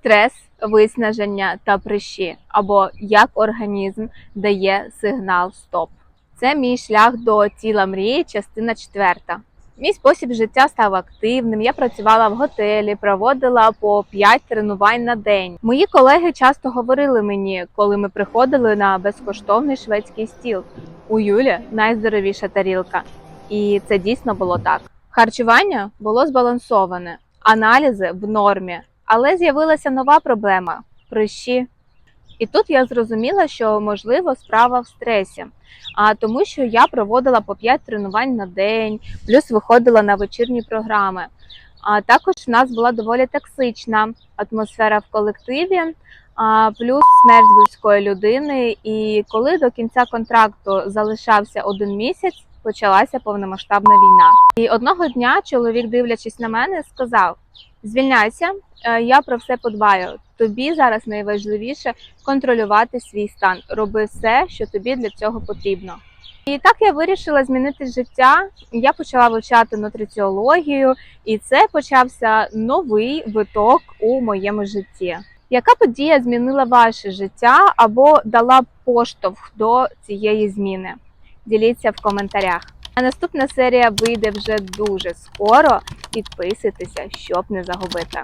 Стрес, виснаження та прищі, або як організм дає сигнал стоп. Це мій шлях до тіла мрії, частина четверта. Мій спосіб життя став активним. Я працювала в готелі, проводила по 5 тренувань на день. Мої колеги часто говорили мені, коли ми приходили на безкоштовний шведський стіл. У Юлі найздоровіша тарілка. І це дійсно було так. Харчування було збалансоване, аналізи в нормі, але з'явилася нова проблема прищі. І тут я зрозуміла, що можливо справа в стресі, а тому, що я проводила по 5 тренувань на день, плюс виходила на вечірні програми. А також в нас була доволі токсична атмосфера в колективі, а плюс смерть близької людини. І коли до кінця контракту залишався один місяць, почалася повномасштабна війна. І одного дня чоловік, дивлячись на мене, сказав: Звільняйся, е, я про все подбаю. Тобі зараз найважливіше контролювати свій стан. Роби все, що тобі для цього потрібно. І так я вирішила змінити життя. Я почала вивчати нутриціологію, і це почався новий виток у моєму житті. Яка подія змінила ваше життя або дала поштовх до цієї зміни? Діліться в коментарях. А наступна серія вийде вже дуже скоро. Підписуйтеся, щоб не загубити.